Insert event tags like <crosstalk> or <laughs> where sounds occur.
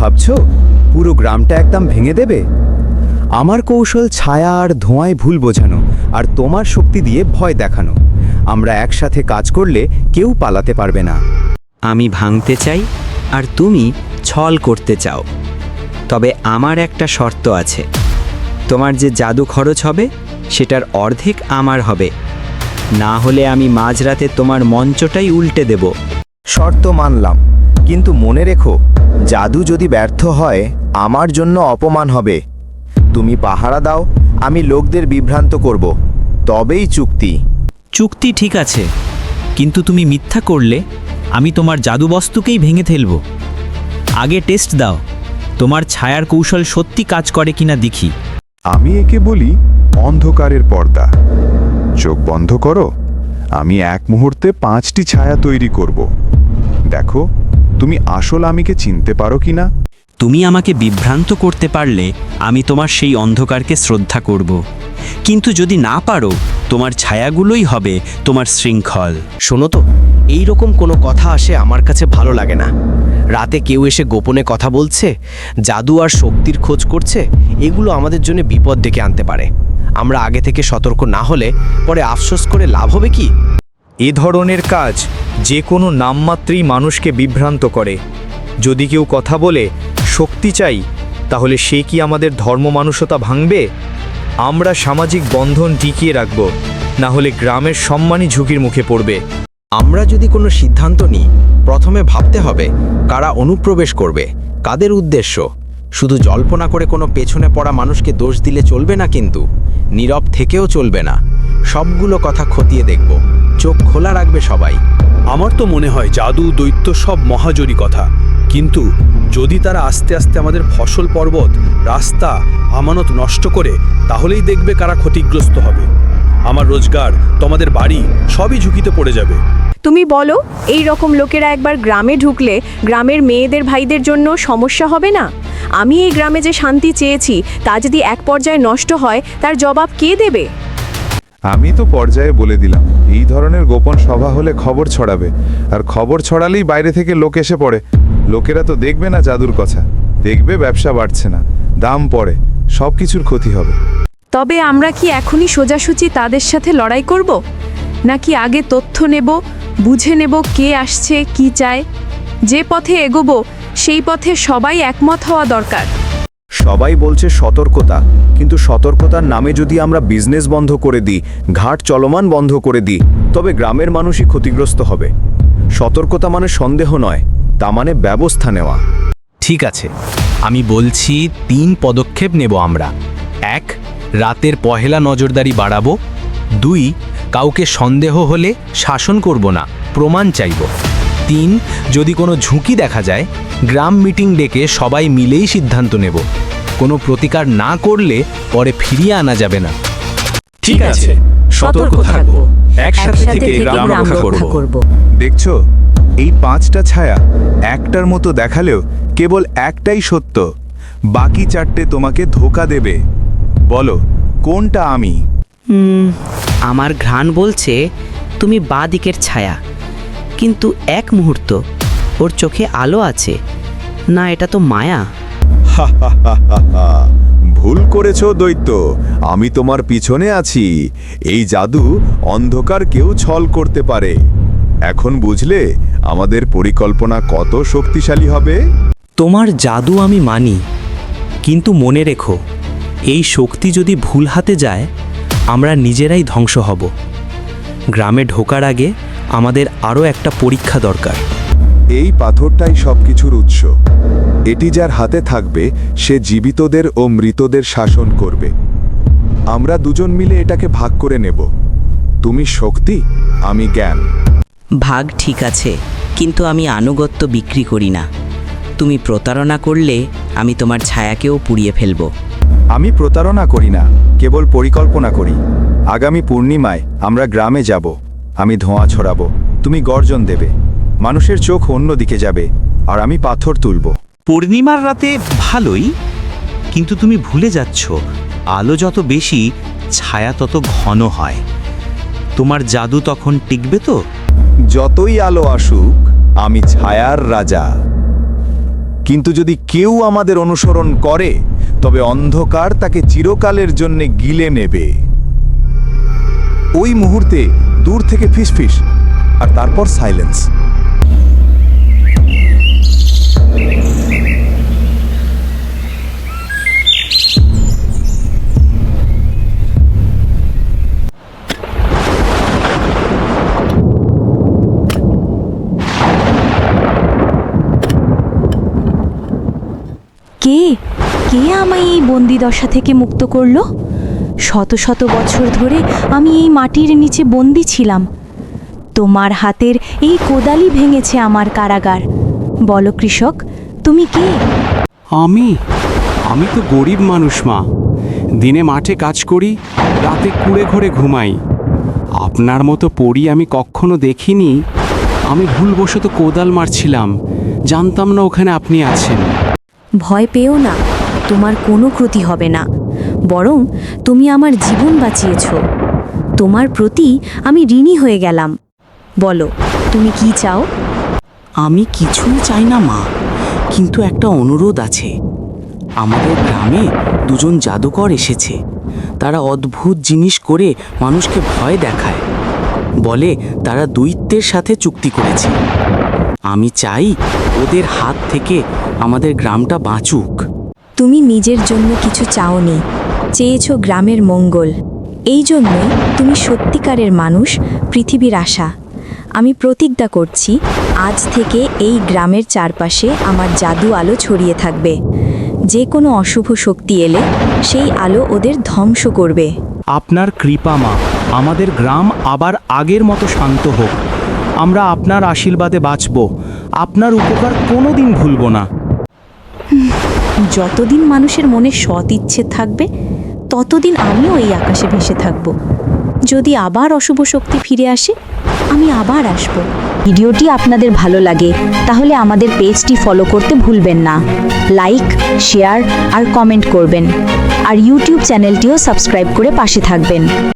ভাবছ? পুরো গ্রামটা একদম ভেঙে দেবে? আমার কৌশল ছায়া আর ধোঁয়ায় ভুল বোঝানো আর তোমার শক্তি দিয়ে ভয় দেখানো। আমরা একসাথে কাজ করলে কেউ পালাতে পারবে না। আমি ভাঙতে চাই আর তুমি ছল করতে চাও। তবে আমার একটা শর্ত আছে। তোমার যে জাদু খরচ হবে সেটার অর্ধেক আমার হবে। না হলে আমি মাঝরাতে তোমার মঞ্চটাই উল্টে দেব। শর্ত মানলাম। কিন্তু মনে রেখো জাদু যদি ব্যর্থ হয় আমার জন্য অপমান হবে। তুমি পাহারা দাও আমি লোকদের বিভ্রান্ত করব। তবেই চুক্তি। চুক্তি ঠিক আছে কিন্তু তুমি মিথ্যা করলে আমি তোমার জাদুবস্তুকেই ভেঙে ফেলব। আগে টেস্ট দাও তোমার ছায়ার কৌশল সত্যি কাজ করে কিনা দেখি। আমি একে বলি অন্ধকারের পর্দা। চোখ বন্ধ করো আমি এক মুহূর্তে পাঁচটি ছায়া তৈরি করব। দেখো তুমি আসল আমিকে চিনতে পারো কিনা তুমি আমাকে বিভ্রান্ত করতে পারলে আমি তোমার সেই অন্ধকারকে শ্রদ্ধা করব। কিন্তু যদি না পারো তোমার ছায়াগুলোই হবে তোমার শৃঙ্খল। শোনো তো এই রকম কোনো কথা আসে আমার কাছে ভালো লাগে না। রাতে কেউ এসে গোপনে কথা বলছে জাদু আর শক্তির খোঁজ করছে এগুলো আমাদের জন্য বিপদ ডেকে আনতে পারে। আমরা আগে থেকে সতর্ক না হলে পরে আফসোস করে লাভ হবে কি? এ ধরনের কাজ যে কোনো নামমাত্রেই মানুষকে বিভ্রান্ত করে। যদি কেউ কথা বলে, শক্তি চাই, তাহলে সে কি আমাদের ধর্ম মানুষতা ভাঙবে? আমরা সামাজিক বন্ধন টিকিয়ে রাখব, না হলে গ্রামের সম্মানই ঝুঁকির মুখে পড়বে। আমরা যদি কোনো সিদ্ধান্ত নিই, প্রথমে ভাবতে হবে, কারা অনুপ্রবেশ করবে, কাদের উদ্দেশ্য? শুধু জল্পনা করে কোনো পেছনে পড়া মানুষকে দোষ দিলে চলবে না কিন্তু, নীরব থেকেও চলবে না। সবগুলো কথা খতিয়ে দেখব, চোখ খোলা রাখবে সবাই। আমার তো মনে হয় জাদু, দৈত্য সব মহাজরি কথা। কিন্তু যদি তারা আস্তে আস্তে আমাদের ফসল, পর্বত, রাস্তা, আমানত নষ্ট করে, তাহলেই দেখবে কারা ক্ষতিগ্রস্ত হবে। আমার রোজগার, তোমাদের বাড়ি, সবই ঝুঁকিতে পড়ে যাবে। তুমি বলো, এই রকম লোকেরা একবার গ্রামে ঢুকলে গ্রামের মেয়েদের, ভাইদের জন্য সমস্যা হবে না? আমি এই গ্রামে যে শান্তি চেয়েছি, তা যদি এক পর্যায়ে নষ্ট হয়, তার জবাব কে দেবে? আমি তো পর্যায়ে বলে দিলাম, এই ধরনের গোপন সভা হলে খবর ছড়াবে। আর খবর ছড়ালেই বাইরে থেকে লোক এসে পড়ে। লোকেরা তো দেখবে না জাদুর কথা। দেখবে ব্যবসা বাড়ছে না। দাম পড়ে। সব কিছুর ক্ষতি হবে। তবে আমরা কি এখনই সোজাসুচি তাদের সাথে লড়াই করব? নাকি আগে তথ্য নেব, বুঝে নেব কে আসছে, কি চায়? যে পথে এগোবো, সেই পথে সবাই একমত হওয়া দরকার। সবাই বলছে সতর্কতা, কিন্তু সতর্কতার নামে যদি আমরা বিজনেস বন্ধ করে দিই, ঘাট চলমান বন্ধ করে দিই, তবে গ্রামের মানুষই ক্ষতিগ্রস্ত হবে। সতর্কতা মানে সন্দেহ নয়, তা মানে ব্যবস্থা নেওয়া। ঠিক আছে, আমি বলছি তিন পদক্ষেপ নেব আমরা। এক, রাতের পহেলা নজরদারি বাড়াবো। দুই, কাউকে সন্দেহ হলে শাসন করব না, প্রমাণ চাইব। তিন, যদি কোনো ঝুঁকি দেখা যায়, গ্রাম মিটিং ডেকে সবাই মিলেই সিদ্ধান্ত নেব। কোনো প্রতিকার না করলে পরে ফিরিয়ে আনা যাবে না। ঠিক আছে সতর্ক থাকব একসাথে থেকে গ্রাম রক্ষা করব। দেখছ এই পাঁচটা ছায়া একটার মতো দেখালেও কেবল একটাই সত্য। বাকি চারটে তোমাকে ধোকা দেবে। বলো কোনটা আমি? আমার ঘ্রাণ বলছে তুমি বাঁ দিকের ছায়া। কিন্তু এক মুহূর্ত ওর চোখে আলো আছে। না এটা তো মায়া। <laughs> ভুল করেছ দৈত্য, আমি তোমার পিছনে আছি। এই জাদু অন্ধকার কেউ ছল করতে পারে। এখন বুঝলে আমাদের পরিকল্পনা কত শক্তিশালী হবে? তোমার জাদু আমি মানি, কিন্তু মনে রেখো, এই শক্তি যদি ভুল হাতে যায়, আমরা নিজেরাই ধ্বংস হব। গ্রামে ঢোকার আগে আমাদের আরও একটা পরীক্ষা দরকার। এই পাথরটাই সবকিছুর উৎস। এটি যার হাতে থাকবে সে জীবিতদের ও মৃতদের শাসন করবে। আমরা দুজন মিলে এটাকে ভাগ করে নেব। তুমি শক্তি আমি জ্ঞান। ভাগ ঠিক আছে কিন্তু আমি আনুগত্য বিক্রি করি না। তুমি প্রতারণা করলে আমি তোমার ছায়াকেও পুড়িয়ে ফেলব। আমি প্রতারণা করি না কেবল পরিকল্পনা করি। আগামী পূর্ণিমায় আমরা গ্রামে যাব আমি ধোঁয়া ছড়াবো তুমি গর্জন দেবে। মানুষের চোখ অন্যদিকে যাবে আর আমি পাথর তুলব। পূর্ণিমার রাতে ভালোই কিন্তু তুমি ভুলে যাচ্ছ আলো যত বেশি ছায়া তত ঘন হয়। তোমার জাদু তখন টিকবে তো? যতই আলো আসুক আমি ছায়ার রাজা। কিন্তু যদি কেউ আমাদের অনুসরণ করে তবে অন্ধকার তাকে চিরকালের জন্যে গিলে নেবে। ওই মুহূর্তে দূর থেকে ফিসফিস আর তারপর সাইলেন্স। কে? কে আমায় এই বন্দিদশা থেকে মুক্ত করল? শত শত বছর ধরে আমি এই মাটির নিচে বন্দি ছিলাম। তোমার হাতের এই কোদালি ভেঙেছে আমার কারাগার। বলো কৃষক, তুমি কে? আমি? আমি তো গরিব মানুষ, মা। দিনে মাঠে কাজ করি, রাতে কুড়ে ঘরে ঘুমাই। আপনার মতো পড়ি আমি কখনো দেখিনি। আমি ভুলবশত কোদাল মারছিলাম। জানতাম না ওখানে আপনি আছেন। ভয় পেও না, তোমার কোনো ক্ষতি হবে না। বরং তুমি আমার জীবন বাঁচিয়েছ। তোমার প্রতি আমি ঋণী হয়ে গেলাম। বলো, তুমি কি চাও? আমি কিছুই চাই না, মা। কিন্তু একটা অনুরোধ আছে। আমাদের গ্রামে দুজন জাদুকর এসেছে। তারা অদ্ভুত জিনিস করে মানুষকে ভয় দেখায়। বলে তারা দৈত্যের সাথে চুক্তি করেছে। আমি চাই ওদের হাত থেকে আমাদের গ্রামটা বাঁচুক। তুমি নিজের জন্য কিছু চাওনি চেয়েছ গ্রামের মঙ্গল। এই জন্যই তুমি সত্যিকারের মানুষ পৃথিবীর আশা। আমি প্রতিজ্ঞা করছি আজ থেকে এই গ্রামের চারপাশে আমার জাদু আলো ছড়িয়ে থাকবে। যে কোনো অশুভ শক্তি এলে সেই আলো ওদের ধ্বংস করবে। আপনার কৃপা মা আমাদের গ্রাম আবার আগের মতো শান্ত হোক। আমরা আপনার আশীর্বাদে বাঁচব আপনার উপকার কোনোদিন ভুলব না। যতদিন মানুষের মনে সৎ ইচ্ছে থাকবে, ততদিন আমিও এই আকাশে ভেসে থাকব। যদি আবার অশুভ শক্তি ফিরে আসে, আমি আবার আসব। ভিডিওটি আপনাদের ভালো লাগে, তাহলে আমাদের পেজটি ফলো করতে ভুলবেন না। লাইক, শেয়ার আর কমেন্ট করবেন। আর ইউটিউব চ্যানেলটিও সাবস্ক্রাইব করে পাশে থাকবেন।